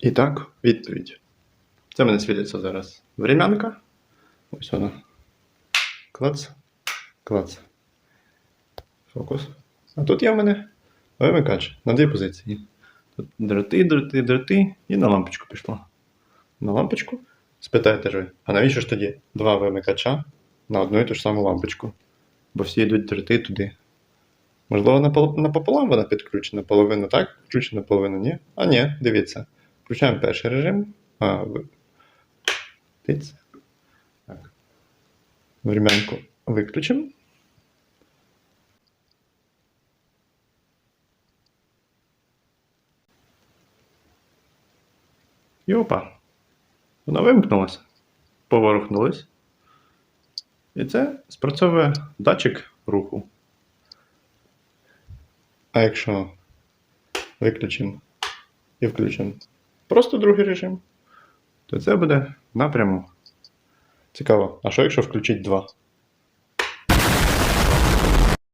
І так, відповідь. Це мене світиться зараз времянка. Ось вона. Клац. Клац. Фокус. А тут є в мене вимикач на дві позиції. Тут дроти, дроти, дроти, і на лампочку пішло. На лампочку. Спитаєте ж ви, а навіщо ж тоді два вимикача на одну і ту ж саму лампочку? Бо всі йдуть дроти туди. Можливо, напополам вона підключена, половину так, включена, половину ні. А ні, дивіться. Включаємо перший режим. А, ви... Так. Времянку виключимо. І опа. Вона вимкнулася. Поворухнулась. І це спрацьовує датчик руху. А якщо виключимо і включимо просто другий режим, то це буде напряму. Цікаво, а що якщо включити два?